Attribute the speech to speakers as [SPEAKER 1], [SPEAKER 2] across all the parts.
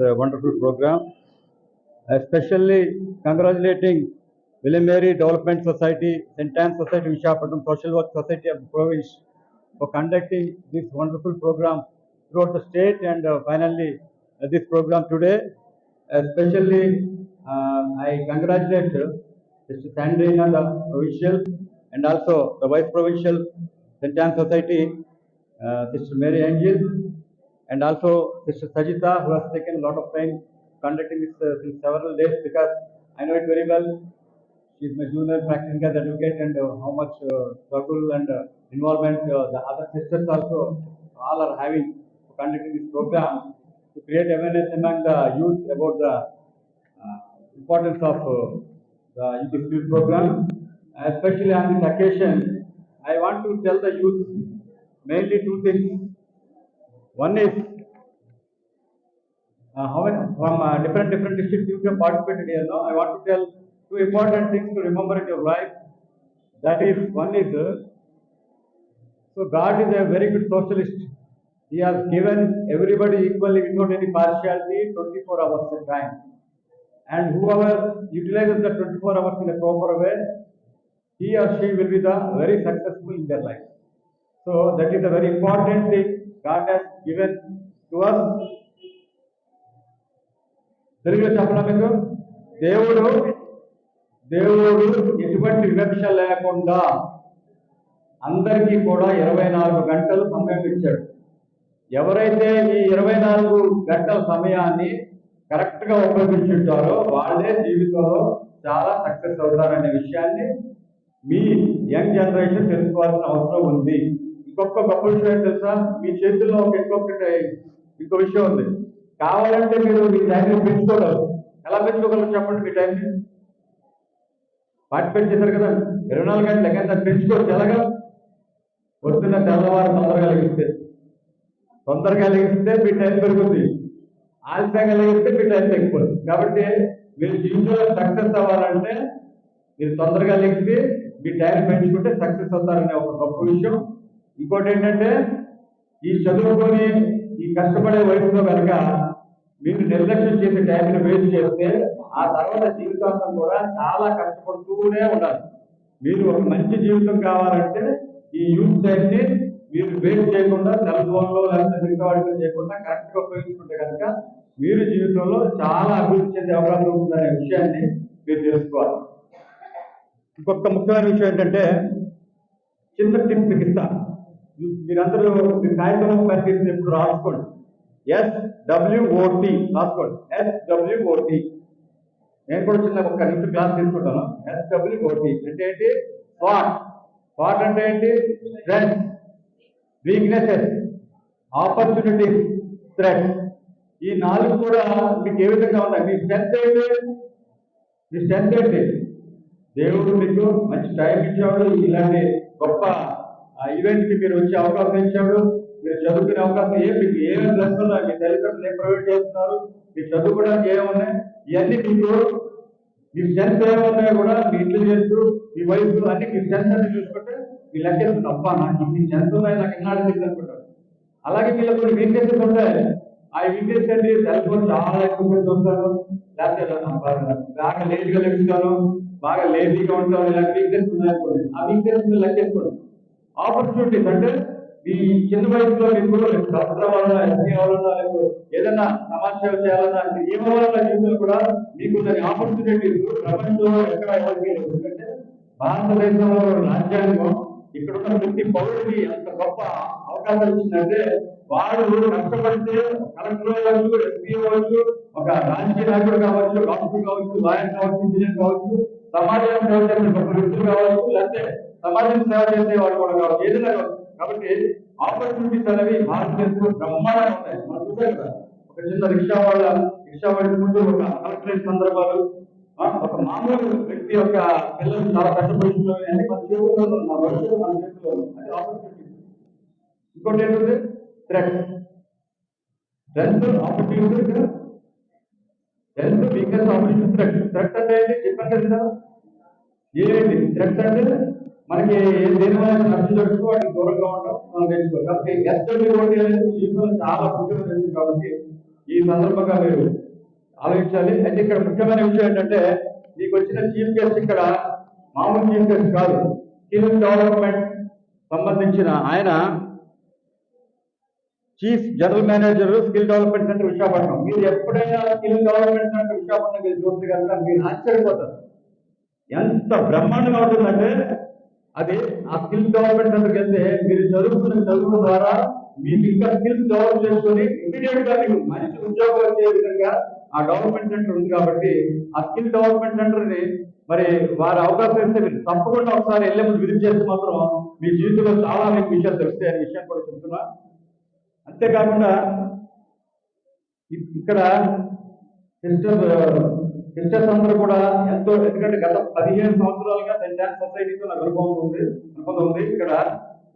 [SPEAKER 1] uh, wonderful program, especially congratulating William Mary Development Society, St. Anne Society, Vishakhapatnam Social Work Society of the province for conducting this wonderful program throughout the state and uh, finally uh, this program today. Especially, uh, I congratulate uh, Mr. Sandrina, the provincial, and also the vice provincial St. Anne Society, uh, Sister Mary Angel, and also Sister Sajita, who has taken a lot of time conducting this uh, since several days because I know it very well. She is my junior practicing as advocate and uh, how much uh, struggle and uh, involvement uh, the other sisters also all are having for conducting this program to create awareness among the youth about the uh, importance of uh, the youth program. Especially on this occasion, I want to tell the youth mainly two things. One is uh, how many, from uh, different different districts you have participated here. No, I want to tell two important things to remember in your life. That is one is uh, so God is a very good socialist. He has given everybody equally without any partiality 24 hours of time. And whoever utilizes the 24 hours in a proper way, he or she will be the very successful in their life. So that is a very important thing God has given to us. తెలుగులో చెప్పడం మీకు దేవుడు. దేవుడు ఎటువంటి వివక్ష లేకుండా అందరికీ కూడా ఇరవై నాలుగు గంటలు సమయం ఇచ్చాడు. ఎవరైతే ఈ ఇరవై నాలుగు గంటల సమయాన్ని కరెక్ట్గా ఉపయోగించుంటారో వాళ్ళే జీవితంలో చాలా సక్సెస్ అవుతారనే విషయాన్ని మీ యంగ్ జనరేషన్ తెలుసుకోవాల్సిన అవసరం ఉంది. గొప్ప గొప్ప విషయం తెలుసా? మీ చేతుల్లో ఒక ఇంకొకటి ఇంకో విషయం ఉంది. కావాలంటే మీరు మీ టైంని పెంచుకోగలరు. ఎలా పెంచుకోగలరు చెప్పండి మీ టైంని పార్టిసిపేట్ చేశారు కదా. ఇరవై నాలుగు గంటలు ఎక్కడ పెంచుకోవచ్చు? ఎలాగా? పొద్దున్న తెల్లవారు తొందరగా లెగిస్తే. తొందరగా లెగిస్తే మీ టైం పెరుగుతుంది ఆలస్యంగా లెగిస్తే మీ టైం తగ్గిపోతుంది కాబట్టి మీరు జీవితంలో సక్సెస్ అవ్వాలంటే మీరు తొందరగా లెగిసి మీ టైం పెంచుకుంటే సక్సెస్ అవుతారనే ఒక గొప్ప విషయం. ఇంకోటి ఏంటంటే ఈ చదువుకొని ఈ కష్టపడే వయసులో కనుక మీరు నిర్లక్ష్యం చేసే టైంని వేస్ట్ చేస్తే ఆ తర్వాత జీవితాంతం కూడా చాలా కష్టపడుతూనే ఉండాలి. మీరు ఒక మంచి జీవితం కావాలంటే ఈ యూత్ టైంని మీరు వేస్ట్ చేయకుండా సెల్ ఫోన్లో లేకపోతే మిగతా వాటిలో చేయకుండా కరెక్ట్గా ఉపయోగించుకుంటే కనుక మీరు జీవితంలో చాలా అభివృద్ధి చెందే అవకాశం ఉందనే విషయాన్ని మీరు తెలుసుకోవాలి. ఇంకొక ముఖ్యమైన విషయం ఏంటంటే చిన్న టిప్ మీకు మీరందరూ మీ కార్యక్రమం పనిచేసిన ఇప్పుడు రాసుకోండి. ఎస్డబ్ల్యూఓటి రాసుకోండి. ఎస్డబ్ల్యూఓటి నేను కూడా చిన్న ఒక నిమిషం క్లాస్ తీసుకుంటాను. ఎస్డబ్ల్యూఓటి అంటే ఏంటి? స్వాట్ స్వాట్ అంటే ఏంటి? స్ట్రెంగ్త్ వీక్నెసెస్ ఆపర్చునిటీస్ థ్రెట్ ఈ నాలుగు కూడా మీకు ఏ విధంగా ఉన్నాయి? మీ స్ట్రెంత్ ఏంటి? మీ స్ట్రెంత్ ఏంటి? దేవుడు మీకు మంచి టైం ఇచ్చాడు. ఇలాంటి గొప్ప ఆ ఈవెంట్కి మీరు వచ్చే అవకాశం ఇచ్చాడు మీరు చదువుకునే అవకాశం ఏ మీకు ఏమేమి ప్లస్ ఉన్నాయి? మీ తల్లిదండ్రులు ఏం ప్రొవైడ్ చేస్తున్నారు? మీరు చదువుకోవడానికి ఏమున్నాయి ఇవన్నీ మీకు మీ స్ట్రెంత్ ఏమున్నాయో కూడా మీ ఇంటెలిజెన్స్ మీ వయసు అన్ని మీ స్ట్రెంత్ అన్ని చూసుకుంటే మీ లెక్కేస్తుంది అబ్బా నాకు ఇన్ని స్ట్రెంత్ ఉన్నాయి నాకు ఇన్నాడు తెలియదు అనుకుంటారు అలాగే వీళ్ళకి కొన్ని వీక్నెసెస్ ఉంటాయి. ఆ వీక్నెస్ అండి సెల్ ఫోన్ చాలా ఎక్కువ చూస్తారు. లేకపోతే బాగా లేట్గా లెక్కుతాను బాగా లేజీగా ఉంటాను ఇలాంటి వీక్నెస్ ఉన్నాయనుకోండి ఆ వీక్నెస్ మీరు లెక్కేసుకోండి. ఆపర్చునిటీస్ అంటే మీ చిన్న వయసులో మీకు కూడా అవ్వాలన్నా ఎస్పీ అవ్వాలన్నా లేకపోతే ఏదైనా సమాజ సేవ చేయాలన్నా ఏమవ్వాలన్నా జీవితంలో కూడా మీకు దాని ఆపర్చునిటీస్ ప్రపంచంలో ఎక్కడ ఎవరికి ఎందుకంటే భారతదేశంలో రాజ్యాంగం ఇక్కడ ఉన్న ప్రతి పౌరుడికి అంత గొప్ప అవకాశం ఇచ్చిందంటే వాడు కష్టపడితే కలెక్టర్ అవ్వచ్చు ఎస్పీ అవ్వచ్చు ఒక రాజకీయ నాయకుడు కావచ్చు డాక్టర్ కావచ్చు లాయర్ కావచ్చు ఇంజనీర్ కావచ్చు సమాజం సేవ చేసే గొప్ప వ్యక్తులు కావచ్చు లేకపోతే సమాజం సేవ చేసే వాడు కూడా కావచ్చు ఏదైనా కాబట్టి ఆపర్చునిటీస్ అనేవి భారతదేశంలో బ్రహ్మాండంగా ఉన్నాయి. మనం చూసాం కదా ఒక చిన్న రిక్షా వాళ్ళ రిక్షా వాళ్ళ ముందు ఒక కలెక్టరేట్ సందర్భాలు ఒక మామూలు వ్యక్తి యొక్క పిల్లలు చాలా పెద్ద కష్టపడుతున్నారు అని మన చేతుల్లో మన భవిష్యత్తు మన చేతిలో అది ఆపర్చునిటీస్ ఇంకోటి ఏంటంటే threat strength opportunity health biggest opportunity threat threat అంటే ఏంటి? చెప్పండి కదా ఏంటి థ్రెట్ అంటే మనకి దేని వల్ల నష్టం జరుగుతూ వాటికి దూరంగా ఉండడం మనం నేర్చుకోవాలి కాబట్టి ఎస్డబ్ల్యూ ఓటీ అనేది జీవితంలో చాలా ముఖ్యమైన విషయం కాబట్టి ఈ సందర్భంగా మీరు ఆలోచించాలి. అయితే ఇక్కడ ముఖ్యమైన విషయం ఏంటంటే మీకు వచ్చిన చీఫ్ గెస్ట్ ఇక్కడ మామూలు చీఫ్ గెస్ట్ కాదు. స్కిల్ డెవలప్మెంట్ సంబంధించిన ఆయన chief general manager skill development centre Visakhapatnam. మీరు ఎప్పుడైనా స్కిల్ డెవలప్మెంట్ సెంటర్ విశాఖపట్నం చూస్తే కనుక మీరు ఆశ్చర్యపోతారు. ఎంత బ్రహ్మాండంగా ఉంటుందంటే అది ఆ స్కిల్ డెవలప్మెంట్ సెంటర్కి వెళ్తే మీరు చదువుకున్న చదువు ద్వారా మీకు ఇంకా స్కిల్స్ డెవలప్ చేసుకొని ఇమీడియట్గా మీకు మంచి ఉద్యోగం వచ్చే విధంగా ఆ డెవలప్మెంట్ సెంటర్ ఉంది కాబట్టి ఆ స్కిల్ డెవలప్మెంట్ సెంటర్ని మరి వారి అవకాశం ఇస్తే మీరు తప్పకుండా ఒకసారి వెళ్ళే ముందు విజిట్ చేస్తే మాత్రం మీ జీవితంలో చాలా మీకు విషయాలు తెలుస్తాయి అనే విషయం కూడా చెప్తున్నా. అంతేకాకుండా ఇక్కడ సిస్టర్ సిస్టర్స్ అందరూ కూడా ఎంతో ఎందుకంటే గత పదిహేను సంవత్సరాలుగా సెంట్ జాన్ సొసైటీతో నాకు అనుభవం ఉంది అనుభవం ఉంది. ఇక్కడ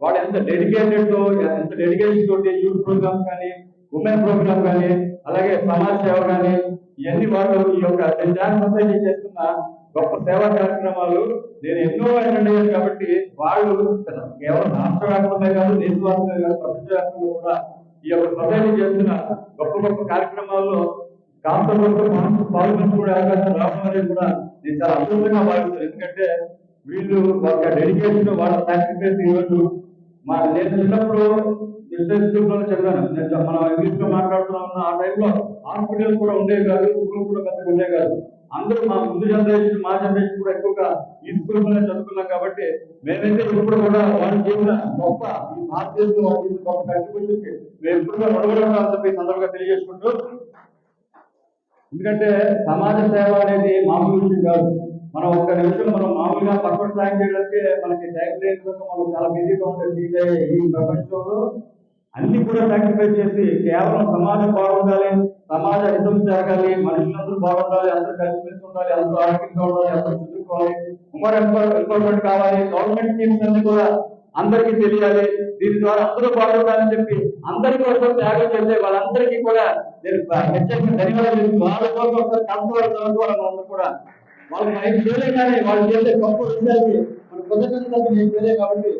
[SPEAKER 1] వాడు ఎంత డెడికేటెడ్తో ఎంత డెడికేషన్ తోటి యూత్ ప్రోగ్రామ్స్ కానీ ఉమెన్ ప్రోగ్రామ్ కానీ అలాగే సమాజ సేవ కానీ ఇవన్నీ వాళ్ళు ఈ యొక్క సెంట్ జాన్ సొసైటీ చేస్తున్న గొప్ప సేవా కార్యక్రమాలు. నేను ఎన్నో అటెండ్ అయ్యాను కాబట్టి వాళ్ళు కేవలం రాష్ట్ర వ్యాప్తంగా కాదు దేశవ్యాప్తంగా కాదు ప్రపంచవ్యాప్తంగా కూడా ఈ యొక్క సొసైటీ చేస్తున్న గొప్ప గొప్ప కార్యక్రమాల్లో కాస్త కొంత మనసు పాల్గొనే అవకాశం రావడం అనేది కూడా నేను చాలా అద్భుతంగా భావిస్తాను ఎందుకంటే వీళ్ళు వాళ్ళ డెడికేషన్ వాళ్ళ సాక్రిఫైస్ ఈరోజు మా నేను చిన్నప్పుడు బిజినెస్ స్కూల్లో చదివాను. నేను మనం ఇంగ్లీష్లో మాట్లాడుతున్నాం ఉన్న ఆ టైంలో హాస్పిటల్ కూడా ఉండేవి కాదు స్కూల్ కూడా పెద్దగా ఉండే కాదు. అందరూ మా ముందు జనరేషన్ మా జనరేషన్ కూడా ఎక్కువగా ఈ స్కూల్లోనే చదువుకున్నాం కాబట్టి మేమైతే ఇప్పుడు కూడా వాళ్ళు చేసిన గొప్ప ఈ భారతదేశంలో వాళ్ళు చేసిన గొప్ప కంట్రిబ్యూషన్ మేము ఎప్పుడు కూడా అడగడం అని చెప్పి సందర్భంగా తెలియజేసుకుంటూ ఎందుకంటే సమాజ సేవ అనేది మామూలు విషయం కాదు. మనం ఒక్క నిమిషం మనం మామూలుగా పక్కన సాయం చేయడానికి మనకి టైం లేని మనం చాలా బిజీగా ఉండే ఈ ప్రపంచంలో అన్ని కూడా సాక్రిఫైస్ చేసి కేవలం సమాజం బాగుండాలి సమాజ హితం జరగాలి మనుషులందరూ బాగుండాలి అందరూ కలిసిమెలిసి ఉండాలి అందరూ ఆరోగ్యంగా ఉండాలి అందరూ చదువుకోవాలి ఉమ్మడి ఎంపవర్మెంట్ కావాలి. గవర్నమెంట్ స్కీమ్స్ అన్ని కూడా అందరికీ తెలియాలి దీని ద్వారా అందరూ బాగుండాలని చెప్పి అందరి కోసం త్యాగం చేసే వాళ్ళందరికీ కూడా నేను ప్రత్యేకంగా ధన్యవాదాలు వాళ్ళ కోసం ఒకసారి కష్టపడుతున్నందుకు వాళ్ళందరూ కూడా వాళ్ళు ఏం చేయలేం కానీ వాళ్ళు చేసే గొప్ప విషయాలకి మన కృతజ్ఞతలు ఏం చేయలేదు కాబట్టి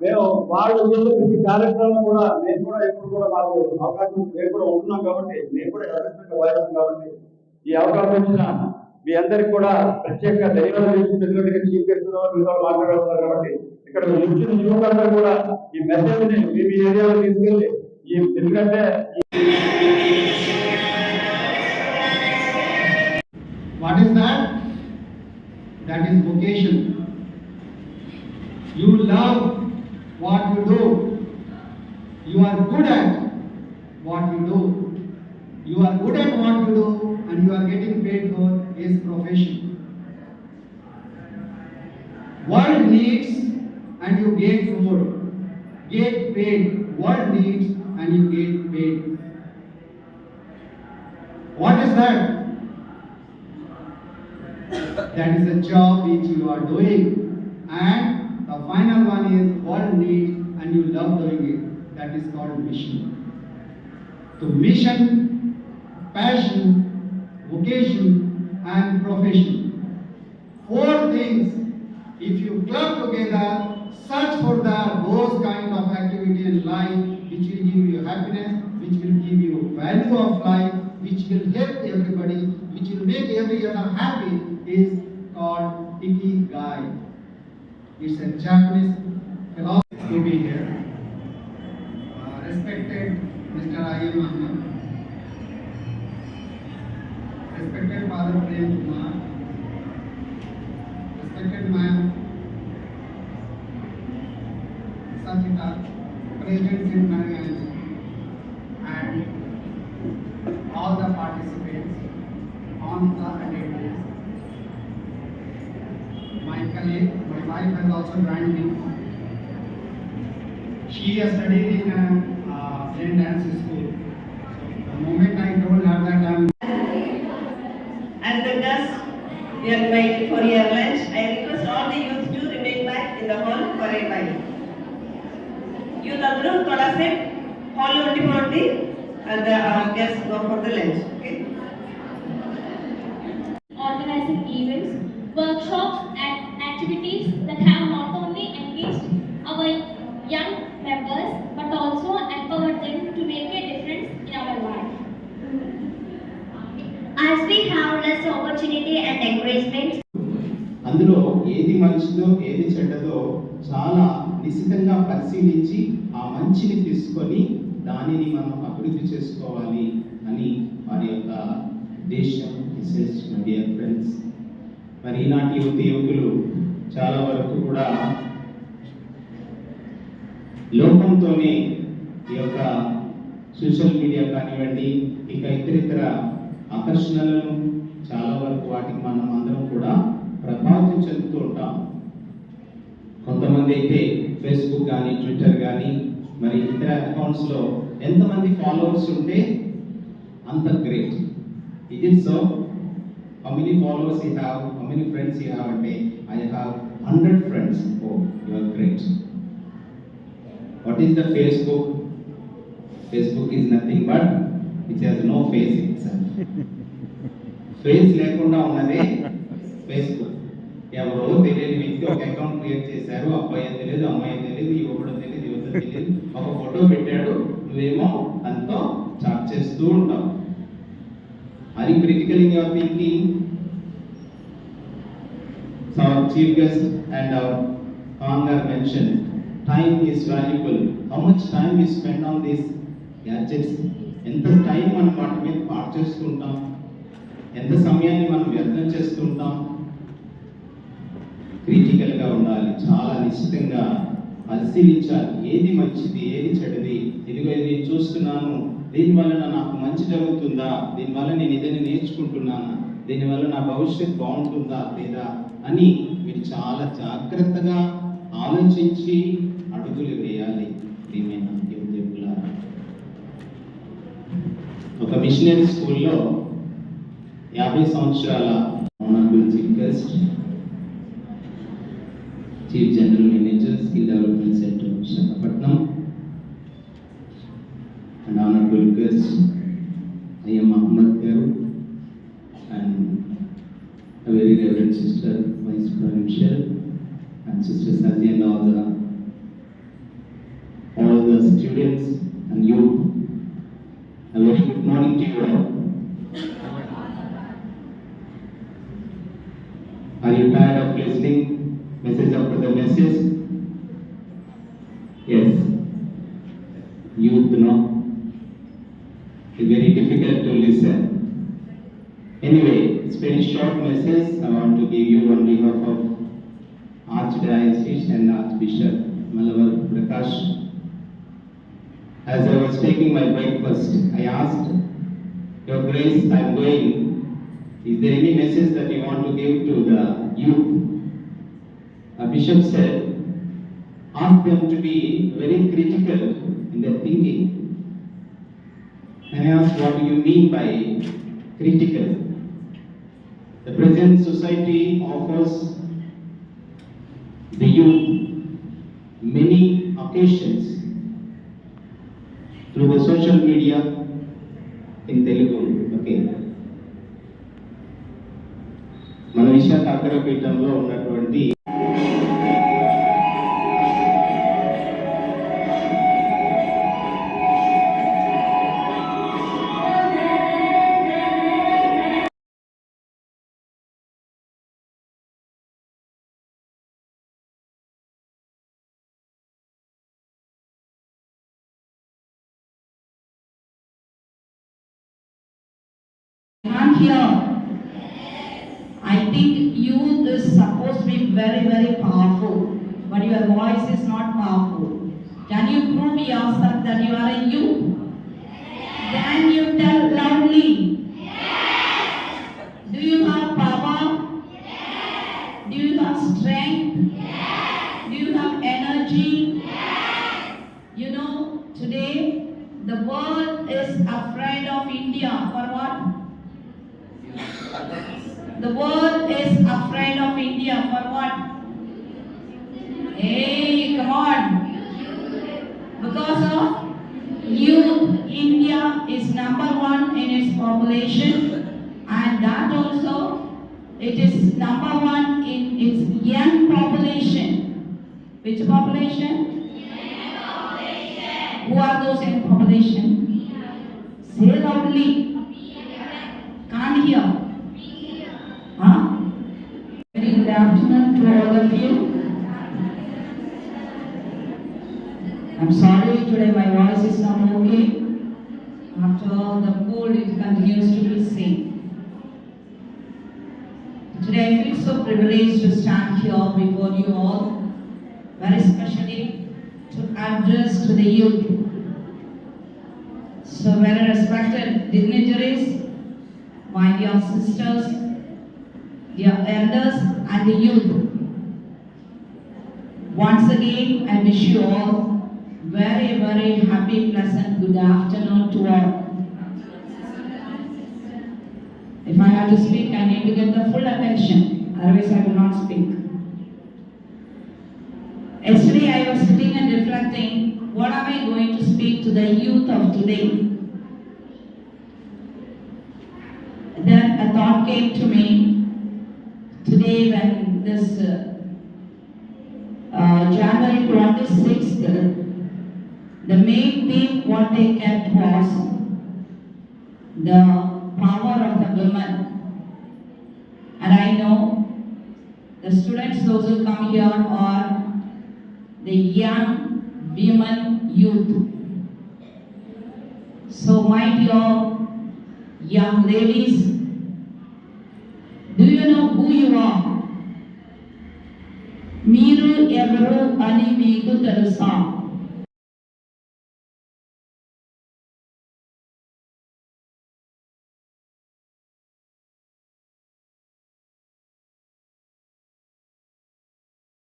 [SPEAKER 1] మేము వాళ్ళు చేసే ప్రతి కార్యక్రమం కూడా మేము కూడా ఇప్పుడు కూడా మాకు అవకాశం మేము కూడా ఉంటున్నాం కాబట్టి మేము కూడా యథార్థంగా వాడతాం కాబట్టి ఈ అవకాశం ఇచ్చిన మీ అందరికి కూడా ప్రత్యేకంగా ధన్యవాదాలు చేసి ఎందుకంటే చీఫ్ గెస్ట్ మాట్లాడుతున్నారు కాబట్టి ఇక్కడ వచ్చిన యువకులందరూ కూడా ఈ మెసేజ్ ని మీ మీ ఏరియాలో తీసుకెళ్ళి ఈ ఎందుకంటే
[SPEAKER 2] What is that? That is vocation. You love what you do. You are good at what you do. You are good at what you do and you are getting paid for his profession. World needs and you get food. Get paid. World needs and you get paid. What is that? that is a job which you are doing and the final one is world needs and you love doing it that is called mission so mission passion vocation and profession four things if you club together search for the those kind of activity in life which will give you happiness which will give you value of life which will help everybody which will make every other happy is called ikigai it's a japanese philosophy to be here. Uh, respected mr ayam ahmed respected father prem kumar My colleague, my wife has also joined me. She has studied in a uh, St. Dance school. So the moment I told her that I am
[SPEAKER 3] As the guests, we are invited for your lunch. I request all the youth to remain back in the hall for a while. Youth అందరూ కొలాసేపు hall ఉండిపోండి the uh, guests go for the lunch.
[SPEAKER 4] that have not only engaged our young members but also empowered them to make a difference in our life.
[SPEAKER 5] As we have less opportunity and encouragement, అందులో ఏది మంచిదో ఏది చెడ్డదో చాలా నిశ్చితంగా పరిశీలించి ఆ మంచిని తీసుకొని దానిని మనం అభివృద్ధి చేసుకోవాలి అని వారి యొక్క ఉద్దేశం మెసేజ్ మరి ఈనాటి యువత యువకులు చాలా వరకు కూడా లోకంతోనే ఈ యొక్క సోషల్ మీడియా కానివ్వండి ఇక ఇతరితర ఆకర్షణలను చాలా వరకు వాటికి మనం అందరం కూడా ప్రభావితం చెందుతూ ఉంటాం. కొంతమంది అయితే ఫేస్బుక్ కానీ ట్విట్టర్ కానీ మరి ఇతర అకౌంట్స్లో ఎంతమంది ఫాలోవర్స్ ఉంటే అంత great it is so how many followers you have how many friends you have అంటే I have hundred friends oh you are great what is the Facebook Facebook is nothing but which has no face it face లేకుండా ఉన్నదే Facebook ఎవరో తెలియని వ్యక్తి ఒక account create చేశారు అబ్బాయి అని తెలియదు అమ్మాయి అని తెలియదు యువకుడు తెలియదు యువత తెలియదు ఒక ఫోటో పెట్టాడు నువ్వేమో దాంతో చాట్ చేస్తూ ఉంటావు. అది critical in your thinking So our chief guest and our honor mentioned, time is valuable. How much time we spend on these gadgets? ఎంత టైం మనం వాటి మీద పాటు చేస్తుంటాం ఎంత సమయాన్ని మనం వ్యర్థం చేస్తుంటాం క్రిటికల్గా ఉండాలి. చాలా నిశ్చితంగా పరిశీలించాలి. ఏది మంచిది ఏది చెడ్డది? ఇదిగో ఇది నేను చూస్తున్నాను. దీనివల్ల నాకు మంచి జరుగుతుందా? దీనివల్ల నేను ఏదైనా నేర్చుకుంటున్నానా? దీనివల్ల నా భవిష్యత్ బాగుంటుందా లేదా అని మీరు చాలా జాగ్రత్తగా ఆలోచించి అడుగులు వేయాలి. ప్రియమైన యువకులారా ఒక మిషనరీ స్కూల్లో యాభై సంవత్సరాల గురించి chief chief general manager skill development centre Visakhapatnam and honourable guest I M Mohammad garu very reverend sister, Vice Provincial, and Sister Sati and all the, students and youth. A very good morning to you all. Are you tired of listening message after the message? Yes. Youth, no? It's very difficult to listen. Anyway, it's very short message I want to give you on behalf of Archdiocese and Archbishop Malabar Prakash. As I was taking my breakfast, I asked, Your Grace, I am going. Is there any message that you want to give to the youth? A bishop said, Ask them to be very critical in their thinking. And I asked, What do you mean by critical? The present society offers the youth many occasions through the social media
[SPEAKER 6] here. I think youth is supposed to be very, very powerful, but your voice is not powerful. Can you prove yourself that you are a youth? Can you tell loudly? Do you have power? Do you have strength? Do you have energy? You know, today the world is afraid of India for what? The world is afraid for what? Hey, come on. Because of youth, India is number one in its population, and that also it is number one in its young population. Which population? Who are those in population? Say loudly. Can't hear. Continues to be same. Today I feel so privileged to stand here before you all, very especially to address to the youth. So very respected dignitaries, my dear sisters, dear elders and the youth. Once again, I wish you all very, very happy, pleasant good afternoon to all. If I have to speak, I need to get the full attention, otherwise I will not speak. Yesterday I was sitting and reflecting, what am I going to speak to the youth of today? Then a thought came to me today when this uh, uh, January 26th, the main theme what they kept was the power of the women. And I know the students, those who come here are the young women youth. So my dear young ladies, do you know who you are? మీరు ఎవరు అని మీకు తెలుసా